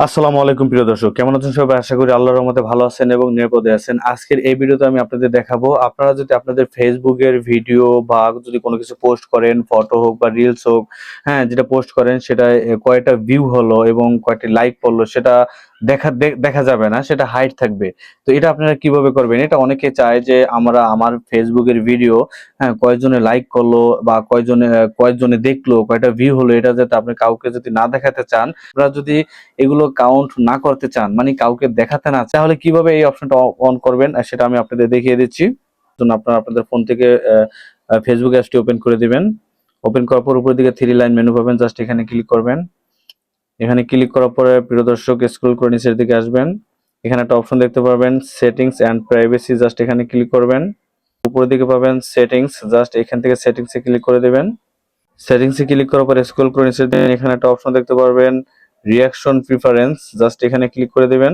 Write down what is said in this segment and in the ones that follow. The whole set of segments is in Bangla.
আসসালামু আলাইকুম, প্রিয় দর্শক। কেমন আছেন সবাই? আশা করি আল্লাহর রহমতে ভালো আছেন এবং নিরাপদে আছেন। আজকের এই ভিডিওতে আমি আপনাদের দেখাবো, আপনারা যদি আপনাদের ফেসবুকের ভিডিও বা যদি কোনো কিছু পোস্ট করেন, ফটো হোক বা রিলস হোক হ্যাঁ যেটা পোস্ট করেন সেটা কয়টা ভিউ হলো এবং কয়টি লাইক পড়ল, সেটা দেখা দেখা যাবে না সেটা হাইট থাকবে। তো এটা আপনারা কীভাবে করবেন? এটা অনেকে চায় যে আমরা আমার ফেসবুকের ভিডিও হ্যাঁ কয়জনে লাইক করল বা কয়জনে আহ, কয়জনে দেখল কয়টা ভিউ হলো এটা যাতে আপনি কাউকে যদি না দেখাতে চান আপনারা যদি এগুলো কাউন্ট না করতে চান মানে কাউকে দেখাতে না তাহলে কীভাবে এই অপশনটা অন করবেন? সেটা আমি আপনাদের দেখিয়ে দিচ্ছি। জন্য আপনারা আপনাদের ফোন থেকে ফেসবুক অ্যাপসটি ওপেন করে দিবেন। ওপেন করার পর উপরের দিকে থ্রি লাইন মেনু পাবেন জাস্ট এখানে ক্লিক করবেন। এখানে ক্লিক করার পরে প্রিয় দর্শক স্ক্রল করে নিচের দিকে আসবেন। এখানে একটা অপশন দেখতে পারবেন সেটিংস এন্ড প্রাইভেসি জাস্ট এখানে ক্লিক করবেন। উপরের দিকে পাবেন সেটিংস জাস্ট এখান থেকে সেটিংসে ক্লিক করে দেবেন। সেটিংসে ক্লিক করার পর স্ক্রল করে নিচে দিন এখানে একটা অপশন দেখতে পারবেন রিয়াকশন প্রিফারেন্স জাস্ট এখানে ক্লিক করে দিবেন।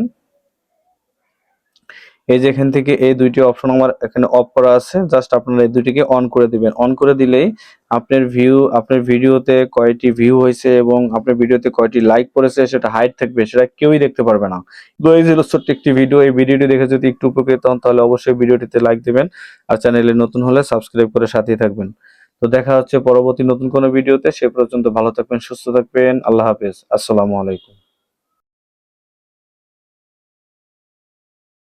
এই যে এখান থেকে এই দুইটি অপশন আমার এখানে অফ করা আছে জাস্ট আপনারা এই দুইটিকে অন করে দিবেন। অন করে দিলেই আপনার ভিউ আপনার ভিডিওতে কয়টি ভিউ হয়েছে এবং আপনার ভিডিওতে কয়টি লাইক পড়েছে, সেটা হাইট থাকবে, সেটা কেউই দেখতে পারবে না। তো এই ছিল ছোট্ট একটি ভিডিও এই ভিডিওটি দেখে যদি একটু উপকৃত হন, তাহলে অবশ্যই ভিডিওটিতে লাইক দিবেন আর চ্যানেলে নতুন হলে সাবস্ক্রাইব করে সাথেই থাকবেন। তো দেখা হচ্ছে পরবর্তী নতুন কোনো ভিডিওতে সে পর্যন্ত ভালো থাকবেন, সুস্থ থাকবেন। আল্লাহ হাফেজ। আসসালামু আলাইকুম।